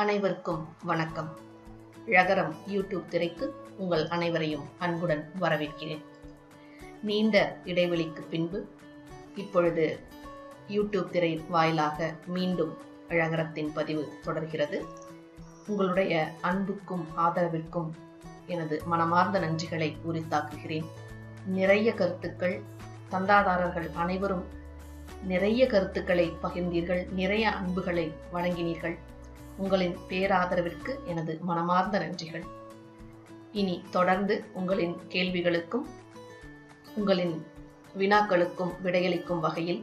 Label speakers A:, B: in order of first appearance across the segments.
A: அனைவருக்கும் வணக்கம். ழகரம் யூடியூப் திரைக்கு உங்கள் அனைவரையும் அன்புடன் வரவேற்கிறேன். நீண்ட இடைவெளிக்கு பின்பு இப்பொழுது யூடியூப் திரை வாயிலாக மீண்டும் ழகரத்தின் பதிவு தொடர்கிறது. உங்களுடைய அன்புக்கும் ஆதரவிற்கும் எனது மனமார்ந்த நன்றிகளை உரித்தாக்குகிறேன். நிறைய கருத்துக்கள் தந்தாதாரர்கள் அனைவரும் நிறைய கருத்துக்களை பகிர்ந்தீர்கள். நிறைய அன்புகளை வழங்கினீர்கள். உங்களின் பேராதரவிற்கு எனது மனமார்ந்த நன்றிகள். இனி தொடர்ந்து உங்களின் கேள்விகளுக்கும் உங்களின் வினாக்களுக்கும் விடையளிக்கும் வகையில்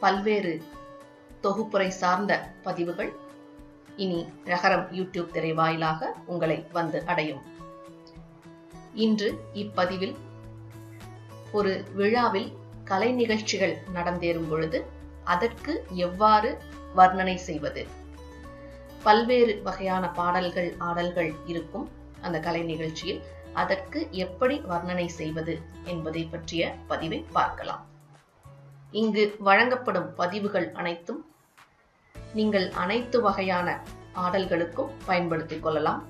A: பல்வேறு தொகுப்புரை சார்ந்த பதிவுகள் இனி ரகரம் யூடியூப் திரை வாயிலாக உங்களை வந்து அடையும். இன்று இப்பதிவில் ஒரு விழாவில் கலை நிகழ்ச்சிகள் நடந்தேறும் பொழுது அதற்கு எவ்வாறு வர்ணனை செய்வது? பல்வேறு வகையான பாடல்கள் ஆடல்கள் இருக்கும் அந்த கலை நிகழ்ச்சியில். அதற்கு எப்படி வர்ணனை செய்வது என்பதை பற்றிய பதிவை பார்க்கலாம். இங்கு வழங்கப்படும் பதிவுகள் அனைத்தும் நீங்கள் அனைத்து வகையான ஆடல்களுக்கும் பயன்படுத்திக் கொள்ளலாம்.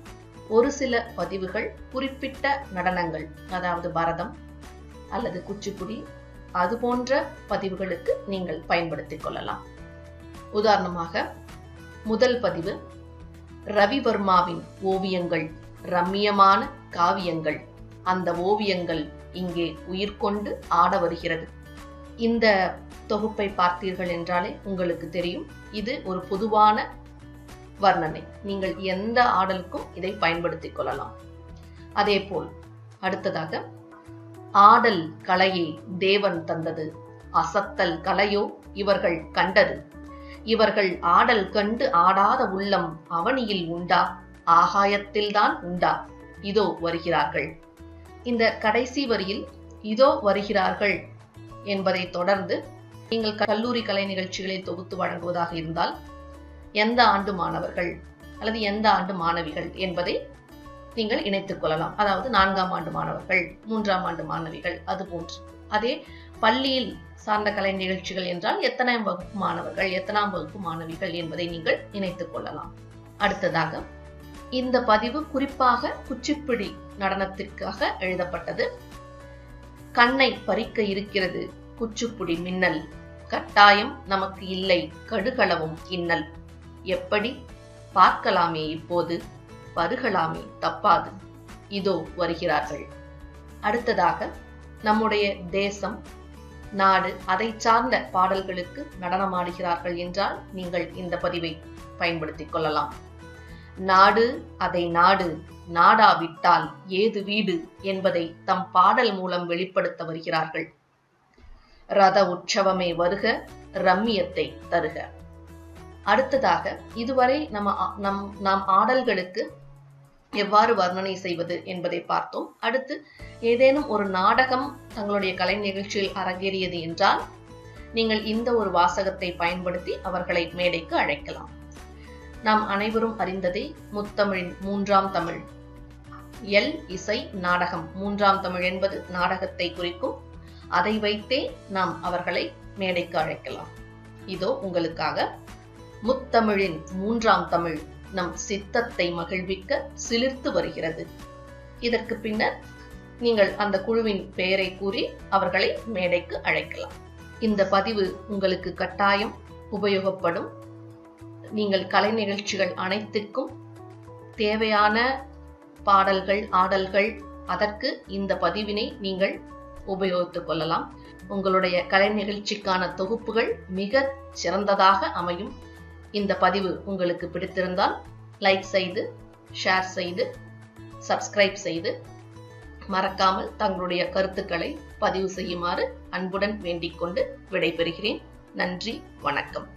A: ஒரு சில பதிவுகள் குறிப்பிட்ட நடனங்கள் அதாவது பரதம் அல்லது குச்சிப்புடி அது போன்ற பதிவுகளுக்கு நீங்கள் பயன்படுத்திக் கொள்ளலாம். உதாரணமாக முதல் பதிவு ரவிவர்மாவின் ஓவியங்கள் ரம்மியமான காவியங்கள். அந்த ஓவியங்கள் இங்கே உயிர் கொண்டு ஆட வருகிறது. இந்த தொகுப்பை பார்த்தீர்கள் என்றாலே உங்களுக்கு தெரியும். இது ஒரு பொதுவான வர்ணனை. நீங்கள் எந்த ஆடலுக்கும் இதை பயன்படுத்திக் கொள்ளலாம். அதே போல் அடுத்ததாக ஆடல் கலையை தேவன் தந்தது அசத்தல் கலையோ இவர்கள் கண்டது. இவர்கள் ஆடல் கண்டு ஆடாத உள்ளம் அவனியில் உண்டா? ஆகாயத்தில்தான் உண்டா? இதோ வருகிறார்கள். இந்த கடைசி வரியில் இதோ வருகிறார்கள் என்பதை தொடர்ந்து நீங்கள் கல்லூரி கலை நிகழ்ச்சிகளை தொகுத்து வழங்குவதாக இருந்தால் எந்த ஆண்டு மாணவர்கள் அல்லது எந்த ஆண்டு மாணவிகள் என்பதை நீங்கள் இணைத்துக் கொள்ளலாம். அதாவது நான்காம் ஆண்டு மாணவர்கள் மூன்றாம் ஆண்டு மாணவிகள் அது போன்று. அதே பள்ளியில் சார்ந்த கலை நிகழ்ச்சிகள் என்றால் எத்தனாம் வகுப்பு மாணவர்கள் எத்தனாம் வகுப்பு மாணவிகள் என்பதை நீங்கள் இணைத்துக் கொள்ளலாம். அடுத்ததாக இந்த பதிவு குறிப்பாக குச்சிப்பிடி நடனத்திற்காக எழுதப்பட்டது. கண்ணை பறிக்க இருக்கிறது குச்சிப்புடி மின்னல். கட்டாயம் நமக்கு இல்லை கடுகளவும் இன்னல். எப்படி? பார்க்கலாமே இப்போது. பருகலாமே தப்பாது. இதோ வருகிறார்கள். அடுத்ததாக நம்முடைய தேசம் நாடு அதை சார்ந்த பாடல்களுக்கு நடனமாடுகிறார்கள் என்றால் நீங்கள் இந்த பதிவை பயன்படுத்திக் கொள்ளலாம். நாடு அதை நாடு நாடாவிட்டால் ஏது வீடு என்பதை தம் பாடல் மூலம் வெளிப்படுத்த வருகிறார்கள். ரத உற்சவமே வருக ரம்மியத்தை தருக. அடுத்ததாக இதுவரை நம்ம நம் நாம் ஆடல்களுக்கு எவ்வாறு வர்ணனை செய்வது என்பதை பார்த்தோம். அடுத்து ஏதேனும் ஒரு நாடகம் தங்களுடைய கலை நிகழ்ச்சியில் அரங்கேறியது என்றால் நீங்கள் இந்த ஒரு வாசகத்தை பயன்படுத்தி அவர்களை மேடைக்கு அழைக்கலாம். நாம் அனைவரும் அறிந்ததே முத்தமிழின் மூன்றாம் தமிழ். எல் இசை நாடகம் மூன்றாம் தமிழ் என்பது நாடகத்தை குறிக்கும். அதை வைத்தே நாம் அவர்களை மேடைக்கு அழைக்கலாம். இதோ உங்களுக்காக முத்தமிழின் மூன்றாம் தமிழ் நம் சித்தத்தை மகிழ்விக்க சிலிர்த்து வருகிறது. இதற்கு பின்னர் நீங்கள் அந்த குழுவின் பெயரை கூறி அவர்களை மேடைக்கு அழைக்கலாம். இந்த பதிவு உங்களுக்கு கட்டாயம் உபயோகப்படும். நீங்கள் கலை நிகழ்ச்சிகள் அனைத்திற்கும் தேவையான பாடல்கள் ஆடல்கள் அதற்கு இந்த பதிவினை நீங்கள் உபயோகித்துக் கொள்ளலாம். உங்களுடைய கலை நிகழ்ச்சிக்கான தொகுப்புகள் மிக சிறந்ததாக அமையும். இந்த பதிவு உங்களுக்கு பிடித்திருந்தால் லைக் செய்து ஷேர் செய்து சப்ஸ்கிரைப் செய்து மறக்காமல் தங்களுடைய கருத்துக்களை பதிவு செய்யுமாறு அன்புடன் வேண்டிக் கொண்டு விடைபெறுகிறேன். நன்றி வணக்கம்.